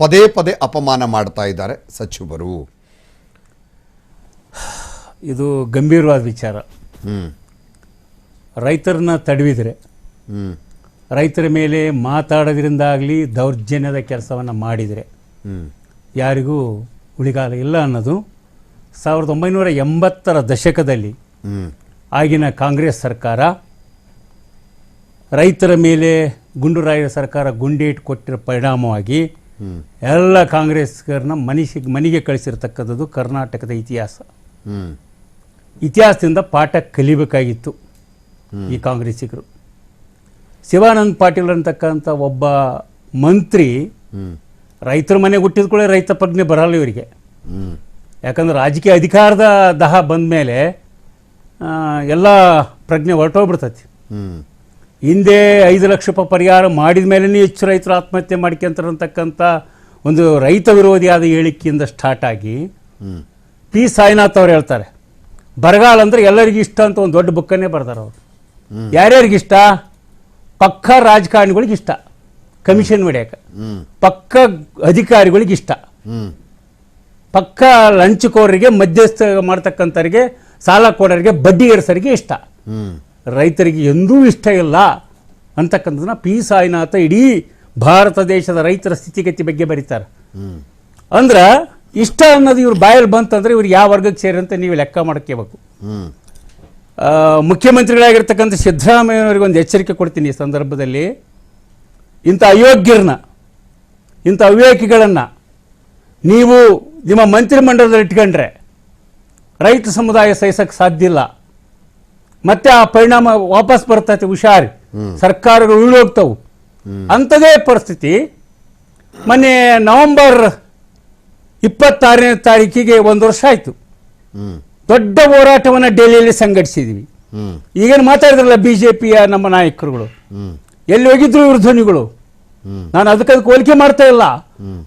ಪದೇ ಪದೇ ಅಪಮಾನ ಮಾಡ್ತಾ ಇದ್ದಾರೆ ಸಚಿವರು. ಇದು ಗಂಭೀರವಾದ ವಿಚಾರ. ರೈತರನ್ನ ತಡವಿದರೆ ರೈತರ ಮೇಲೆ ಮಾತಾಡೋದ್ರಿಂದಾಗಲಿ ದೌರ್ಜನ್ಯದ ಕೆಲಸವನ್ನು ಮಾಡಿದರೆ ಯಾರಿಗೂ ಉಳಿಗಾಲ ಇಲ್ಲ ಅನ್ನೋದು ಸಾವಿರದ ಒಂಬೈನೂರ ಎಂಬತ್ತರ ದಶಕದಲ್ಲಿ ಆಗಿನ ಕಾಂಗ್ರೆಸ್ ಸರ್ಕಾರ ರೈತರ ಮೇಲೆ ಗುಂಡುರಾಯರ ಸರ್ಕಾರ ಗುಂಡೇಟ್ ಕೊಟ್ಟಿರೋ ಪರಿಣಾಮವಾಗಿ ಎಲ್ಲ ಕಾಂಗ್ರೆಸ್ಗರನ್ನ ಮನಿಷಿಗೆ ಮನೆಗೆ ಕಳಿಸಿರ್ತಕ್ಕಂಥದ್ದು ಕರ್ನಾಟಕದ ಇತಿಹಾಸ. ಇತಿಹಾಸದಿಂದ ಪಾಠ ಕಲಿಬೇಕಾಗಿತ್ತು ಈ ಕಾಂಗ್ರೆಸ್ಸಿಗರು. ಶಿವಾನಂದ್ ಪಾಟೀಲ್ ಅಂತಕ್ಕಂಥ ಒಬ್ಬ ಮಂತ್ರಿ ರೈತರ ಮನೆಗೆ ಹುಟ್ಟಿದ ಕೂಡ ರೈತ ಪ್ರಜ್ಞೆ ಬರಲ್ಲ ಇವರಿಗೆ. ಯಾಕಂದ್ರೆ ರಾಜಕೀಯ ಅಧಿಕಾರದ ದಹ ಬಂದ ಮೇಲೆ ಎಲ್ಲ ಪ್ರಜ್ಞೆ ಹೊರಟೋಗ್ಬಿಡ್ತೈತಿ. ಹಿಂದೆ ಐದು ಲಕ್ಷ ರೂಪಾಯಿ ಪರಿಹಾರ ಮಾಡಿದ ಮೇಲೇ ಹೆಚ್ಚು ರೈತರು ಆತ್ಮಹತ್ಯೆ ಮಾಡ್ಕೊಂತಾರಂತಕ್ಕಂಥ ಒಂದು ರೈತ ವಿರೋಧಿಯಾದ ಹೇಳಿಕೆಯಿಂದ ಸ್ಟಾರ್ಟ್ ಆಗಿ ಪಿ ಸಾಯಿನಾಥ್ ಅವ್ರು ಹೇಳ್ತಾರೆ ಬರಗಾಲ ಅಂದ್ರೆ ಎಲ್ಲರಿಗೂ ಇಷ್ಟ ಅಂತ ಒಂದು ದೊಡ್ಡ ಬುಕ್ಕನ್ನೇ ಬರ್ತಾರೆ ಅವರು. ಯಾರ್ಯಾರಿಗೆ ಇಷ್ಟ? ಪಕ್ಕ ರಾಜಕಾರಣಿಗಳಿಗೆ ಇಷ್ಟ ಕಮಿಷನ್ ಹೊಡ್ಯಾಕ. ಹ್ಮ್. ಪಕ್ಕ ಅಧಿಕಾರಿಗಳಿಗೆ ಇಷ್ಟ. ಪಕ್ಕ ಲಂಚಕೋರರಿಗೆ ಮಧ್ಯಸ್ಥ ಮಾಡ್ತಕ್ಕಂಥವ್ರಿಗೆ ಸಾಲ ಕೊಡೋರಿಗೆ ಬಡ್ಡಿ ಏರಿಸೋರಿಗೆ ಇಷ್ಟ ರೈತರಿಗೆ ಎಂದೂ ಇಷ್ಟ ಇಲ್ಲ ಅಂತಕ್ಕಂಥದ್ದನ್ನ ಪಿ ಸಾಯಿನಾಥ ಇಡೀ ಭಾರತ ದೇಶದ ರೈತರ ಸ್ಥಿತಿಗತಿ ಬಗ್ಗೆ ಬರೀತಾರೆ. ಅಂದ್ರೆ ಇಷ್ಟ ಅನ್ನೋದು ಇವ್ರ ಬಾಯಲ್ಲಿ ಬಂತಂದ್ರೆ ಇವ್ರು ಯಾವ ವರ್ಗಕ್ಕೆ ಸೇರಿ ಅಂತ ನೀವು ಲೆಕ್ಕ ಮಾಡ್ಕೋಬೇಕು. ಮುಖ್ಯಮಂತ್ರಿಗಳಾಗಿರ್ತಕ್ಕಂಥ ಸಿದ್ದರಾಮಯ್ಯನವರಿಗೆ ಒಂದು ಎಚ್ಚರಿಕೆ ಕೊಡ್ತೀನಿ ಈ ಸಂದರ್ಭದಲ್ಲಿ. ಇಂಥ ಅಯೋಗ್ಯರನ್ನ, ಇಂಥ ಅವಿವೇಕಿಗಳನ್ನು ನೀವು ನಿಮ್ಮ ಮಂತ್ರಿಮಂಡಲದಲ್ಲಿ ಇಟ್ಕೊಂಡ್ರೆ ರೈತ ಸಮುದಾಯ ಸಹಿಸಕ್ಕೆ ಸಾಧ್ಯ ಇಲ್ಲ. ಮತ್ತೆ ಆ ಪರಿಣಾಮ ವಾಪಸ್ ಬರ್ತೈತೆ ಹುಷಾರಿ. ಸರ್ಕಾರಗಳು ಉರುಳೋಗ್ತವು. ಅಂಥದೇ ಪರಿಸ್ಥಿತಿ. ಮೊನ್ನೆ ನವೆಂಬರ್ ಇಪ್ಪತ್ತಾರನೇ ತಾರೀಕಿಗೆ ಒಂದು ವರ್ಷ ಆಯಿತು. ದೊಡ್ಡ ಹೋರಾಟವನ್ನು ಡೆಲ್ಲಿಯಲ್ಲಿ ಸಂಘಟಿಸಿದ್ವಿ. ಈಗೇನು ಮಾತಾಡಿದ್ರಲ್ಲ ಬಿ ಜೆ ಪಿಯ ನಮ್ಮ ನಾಯಕರುಗಳು. ಎಲ್ಲಿ ಹೋಗಿದ್ರು ಇವ್ರ ಧ್ವನಿಗಳು ನಾನು ಅದಕ್ಕೆ ಹೋಲಿಕೆ ಮಾಡ್ತಾ ಇಲ್ಲ.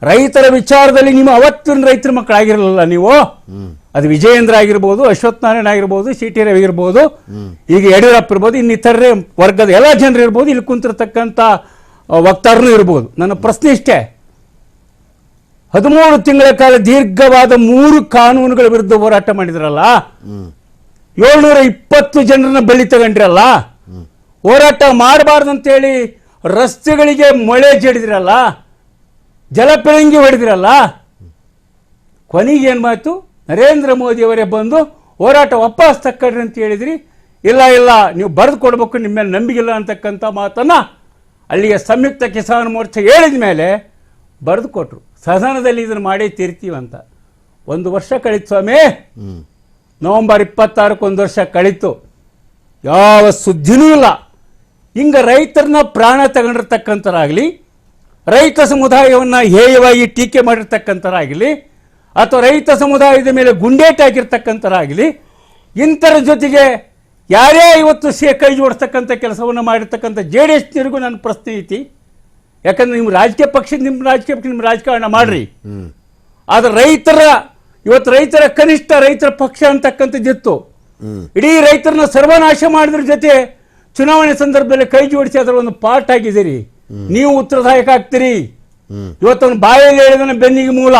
ರೈತರ ವಿಚಾರದಲ್ಲಿ ನಿಮ್ಮ ಅವತ್ತಿನ ರೈತರ ಮಕ್ಕಳಾಗಿರಲಿಲ್ಲ ನೀವು. ಅದು ವಿಜಯೇಂದ್ರ ಆಗಿರ್ಬೋದು, ಅಶ್ವಥ್ ನಾರಾಯಣ ಆಗಿರ್ಬೋದು, ಸಿ ಟಿ ರವಿ ಇರ್ಬೋದು ಈಗ ಯಡಿಯೂರಪ್ಪ ಇರ್ಬೋದು ಇನ್ನಿತರೇ ವರ್ಗದ ಎಲ್ಲ ಜನರು ಇರ್ಬೋದು, ಇಲ್ಲಿ ಕುಂತಿರ್ತಕ್ಕಂಥ ವಕ್ತಾರನೂ ಇರ್ಬೋದು. ನನ್ನ ಪ್ರಶ್ನೆ ಇಷ್ಟೇ. ಹದಿಮೂರು ತಿಂಗಳ ಕಾಲ ದೀರ್ಘವಾದ ಮೂರು ಕಾನೂನುಗಳ ವಿರುದ್ಧ ಹೋರಾಟ ಮಾಡಿದ್ರಲ್ಲ? ಏಳ್ನೂರ ಇಪ್ಪತ್ತು ಜನರನ್ನ ಬಲಿ ತಗೊಂಡ್ರಲ್ಲ? ಹೋರಾಟ ಮಾಡಬಾರ್ದಂತೇಳಿ ರಸ್ತೆಗಳಿಗೆ ಮಳೆ ಜಡಿದಿರಲ್ಲ ಜಲಪಿರಂಗಿ ಹೊಡೆದಿರಲ್ಲ. ಕೊನೆಗೇನು ಏನು ಮಾತು? ನರೇಂದ್ರ ಮೋದಿಯವರೇ ಬಂದು ಹೋರಾಟ ವಾಪಸ್ ತಕ್ಕಡ್ರಿ ಅಂತ ಹೇಳಿದ್ರಿ. ಇಲ್ಲ ಇಲ್ಲ ನೀವು ಬರೆದು ಕೊಡ್ಬೇಕು ನಿಮ್ಮ ಮೇಲೆ ನಂಬಿಗಿಲ್ಲ ಅಂತಕ್ಕಂಥ ಮಾತನ್ನು ಅಲ್ಲಿಗೆ ಸಂಯುಕ್ತ ಕಿಸಾನ್ ಮೋರ್ಚಾ ಹೇಳಿದ ಮೇಲೆ ಬರೆದು ಕೊಟ್ಟರು ಸದನದಲ್ಲಿ ಇದನ್ನು ಮಾಡಿ ತೀರ್ತೀವಂತ ಒಂದು ವರ್ಷ ಕಳೀತು ಸ್ವಾಮಿ. ನವಂಬರ್ ನವೆಂಬರ್ ಇಪ್ಪತ್ತಾರಕ್ಕೆ ಒಂದು ವರ್ಷ ಕಳೀತು. ಯಾವ ಸುದ್ದಿನೂ ಇಲ್ಲ. ಹಿಂಗ ರೈತರನ್ನ ಪ್ರಾಣ ತಗೊಂಡಿರ್ತಕ್ಕಂಥರಾಗಲಿ ರೈತ ಸಮುದಾಯವನ್ನು ಹೇಯವಾಗಿ ಟೀಕೆ ಮಾಡಿರ್ತಕ್ಕಂಥರಾಗಲಿ ಅಥವಾ ರೈತ ಸಮುದಾಯದ ಮೇಲೆ ಗುಂಡೇಟಾಗಿರ್ತಕ್ಕಂಥರಾಗಲಿ ಇಂಥರ ಜೊತೆಗೆ ಯಾರೇ ಇವತ್ತು ಸೇ ಕೈ ಜೋಡಿಸ್ತಕ್ಕಂಥ ಕೆಲಸವನ್ನು ಮಾಡಿರ್ತಕ್ಕಂಥ ಜೆ ಡಿ ಎಸ್ನರಿಗೂ ನನ್ನ ಪ್ರಶ್ನೆ ಐತಿ. ಯಾಕಂದ್ರೆ ನಿಮ್ಮ ರಾಜಕೀಯ ಪಕ್ಷ ನಿಮ್ಮ ರಾಜಕೀಯ ಪಕ್ಷ ನಿಮ್ಮ ರಾಜಕಾರಣ ಮಾಡ್ರಿ. ಆದ್ರೆ ರೈತರ ಇವತ್ತು ರೈತರ ಕನಿಷ್ಠ ರೈತರ ಪಕ್ಷ ಅಂತಕ್ಕಂಥದ್ದಿತ್ತು. ಇಡೀ ರೈತರನ್ನ ಸರ್ವನಾಶ ಮಾಡಿದ್ರ ಜೊತೆ ಚುನಾವಣೆ ಸಂದರ್ಭದಲ್ಲಿ ಕೈ ಜೋಡಿಸಿ ಅದರ ಒಂದು ಪಾರ್ಟ್ ಆಗಿದ್ದೀರಿ ನೀವು ಉತ್ತರದಾಯಕ ಆಗ್ತೀರಿ. ಇವತ್ತು ಇವತ್ತೊಂದು ಬಾಯಲ್ಲಿ ಹೇಳಿದ ಬೆನ್ನಿಗೆ ಮೂಲ.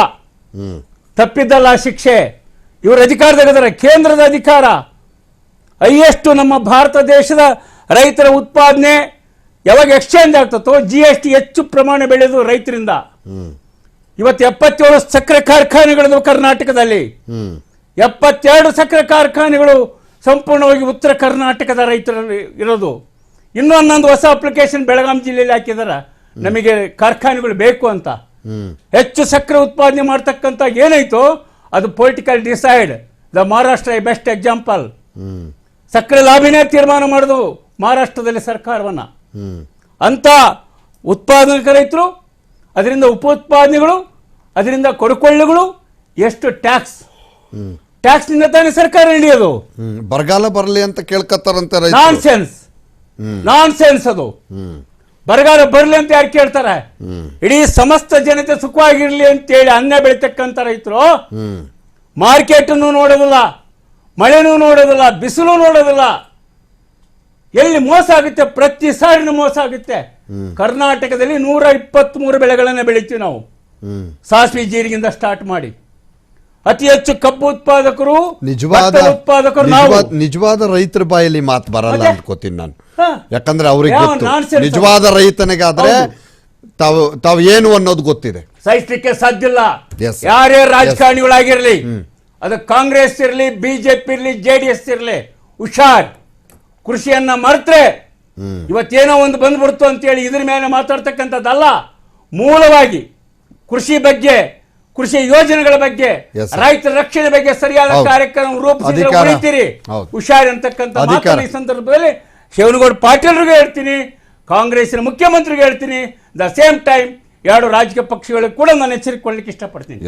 ತಪ್ಪಿದ್ದಲ್ಲ ಶಿಕ್ಷೆ. ಇವರು ಅಧಿಕಾರದಾಗಿದ್ದಾರೆ ಕೇಂದ್ರದ ಅಧಿಕಾರ. ಹೈಯೆಸ್ಟ್ ನಮ್ಮ ಭಾರತ ದೇಶದ ರೈತರ ಉತ್ಪಾದನೆ. ಯಾವಾಗ ಎಕ್ಸ್ಚೇಂಜ್ ಆಗ್ತತೋ ಜಿ ಎಸ್ ಟಿ ಹೆಚ್ಚು ಪ್ರಮಾಣ ಬೆಳೆದು ರೈತರಿಂದ. ಇವತ್ತು ಎಪ್ಪತ್ತೇಳು ಸಕ್ಕರೆ ಕಾರ್ಖಾನೆಗಳಿದ್ವು ಕರ್ನಾಟಕದಲ್ಲಿ. ಎಪ್ಪತ್ತೆರಡು ಸಕ್ಕರೆ ಕಾರ್ಖಾನೆಗಳು ಸಂಪೂರ್ಣವಾಗಿ ಉತ್ತರ ಕರ್ನಾಟಕದ ರೈತರಲ್ಲಿ ಇರೋದು. ಇನ್ನೂ ಹನ್ನೊಂದು ಹೊಸ ಅಪ್ಲಿಕೇಶನ್ ಬೆಳಗಾಂ ಜಿಲ್ಲೆಯಲ್ಲಿ ಹಾಕಿದಾರ. ನಮಗೆ ಕಾರ್ಖಾನೆಗಳು ಬೇಕು ಅಂತ. ಹೆಚ್ಚು ಸಕ್ಕರೆ ಉತ್ಪಾದನೆ ಮಾಡ್ತಕ್ಕಂಥ ಏನಾಯ್ತು? ಅದು political decide the Maharashtra best example ಸಕ್ಕರೆ ಲಾಭಿನೇ ತೀರ್ಮಾನ ಮಾಡೋದು ಮಹಾರಾಷ್ಟ್ರದಲ್ಲಿ ಸರ್ಕಾರವನ್ನ. ಅಂತ ಉತ್ಪಾದಕ ರೈತರು, ಅದರಿಂದ ಉಪೋತ್ಪಾದನೆಗಳು, ಅದರಿಂದ ಕೊಡುಕೊಳ್ಳುಗಳು, ಎಷ್ಟು ಟ್ಯಾಕ್ಸ್ ಹ್ಮ್ ಟ್ಯಾಕ್ಸ್ನಿಂದ ತಾನೇ ಸರ್ಕಾರ ನಡೆಯೋದು ಹ್ಮ್ ಬರಗಾಲ ಬರಲಿ ಅಂತ ಕೇಳ್ಕತ್ತಾರಂತೆ ನಾನ್ ಸೆನ್ಸ್ ಹ್ಮ್. ನಾನ್ ಸೆನ್ಸ್ ಅದು. ಹ್ಮ್. ಬರಗಾಲ ಬರಲಿ ಅಂತ ಯಾರು ಕೇಳ್ತಾರೆ? ಹ್ಮ್. ಇಡೀ ಸಮಸ್ತ ಜನತೆ ಸುಖವಾಗಿರ್ಲಿ ಅಂತೇಳಿ ಅನ್ನ ಬೆಳಿತಕ್ಕಂಥ ರೈತರು ಮಾರ್ಕೆಟ್ ಮಾರ್ಕೆಟನ್ನು ನೋಡೋದಿಲ್ಲ ಮಳೆನೂ ನೋಡೋದಿಲ್ಲ ಬಿಸಿಲು ನೋಡೋದಿಲ್ಲ. ಎಲ್ಲಿ ಮೋಸ ಆಗುತ್ತೆ? ಪ್ರತಿ ಸಾರಿನೂ ಮೋಸ ಆಗುತ್ತೆ. ಕರ್ನಾಟಕದಲ್ಲಿ ನೂರ ಇಪ್ಪತ್ತ್ ಬೆಳೆಗಳನ್ನ ಬೆಳಿತೀವಿ ನಾವು. ಹ್ಮ್. ಸಾಸಿವೆ ಜೀರಿಗಿಂದ ಸ್ಟಾರ್ಟ್ ಮಾಡಿ. ಅತಿ ಹೆಚ್ಚು ಕಬ್ಬು ಉತ್ಪಾದಕರು ನಿಜವಾದ ಉತ್ಪಾದಕರು ನಿಜವಾದ ರೈತರ ಬಾಯಲ್ಲಿ ಮಾತು ಬರಲ್ಲ. ಅನ್ಕೋತೀನಿ ನಾನು. ಯಾಕಂದ್ರೆ ಅವ್ರಿಗೆ ಗೊತ್ತು. ನಿಜವಾದ ರೈತನಿಗಾದ್ರೆ. ತಾವು ತಾವು ಏನು ಅನ್ನೋದು ಗೊತ್ತಿದೆ. ಸಹಿಸ್ಲಿಕ್ಕೆ ಸಾಧ್ಯ ಇಲ್ಲ. ಯಾರೇ ರಾಜಕಾರಣಿಗಳಾಗಿರ್ಲಿ ಅದು ಕಾಂಗ್ರೆಸ್ ಇರಲಿ ಬಿಜೆಪಿ ಇರಲಿ ಜೆ ಡಿ ಎಸ್ ಇರಲಿ ಹುಷಾರ್. ಕೃಷಿಯನ್ನ ಮರೆತ್ರೆ. ಇವತ್ತೇನೋ ಒಂದು ಬಂದ್ಬಿಡ್ತು ಅಂತೇಳಿ ಇದ್ರ ಮೇಲೆ ಮಾತಾಡ್ತಕ್ಕಂಥದ್ದಲ್ಲ. ಮೂಲವಾಗಿ ಕೃಷಿ ಬಗ್ಗೆ ಕೃಷಿ ಯೋಜನೆಗಳ ಬಗ್ಗೆ ರೈತರ ರಕ್ಷಣೆ ಬಗ್ಗೆ ಸರಿಯಾದ ಕಾರ್ಯಕ್ರಮ ರೂಪಿಸಿದ್ರೆ. ಉಳಿತೀರಿ. ಹುಷಾರ್ ಅಂತಕ್ಕಂಥ. ಮಾತನ್ನ ಈ ಸಂದರ್ಭದಲ್ಲಿ ಶಿವನಗೌಡ ಪಾಟೀಲ್ರಿಗೂ ಹೇಳ್ತೀನಿ ಕಾಂಗ್ರೆಸ್ನ ಮುಖ್ಯಮಂತ್ರಿಗೆ ಹೇಳ್ತೀನಿ ದ ಸೇಮ್ ಟೈಮ್ ಎರಡು ರಾಜಕೀಯ ಪಕ್ಷಗಳಿಗೆ ಕೂಡ ನಾನು ಎಚ್ಚರಿಕೊಳ್ಳಿಕ್ಕೆ ಇಷ್ಟಪಡ್ತೀನಿ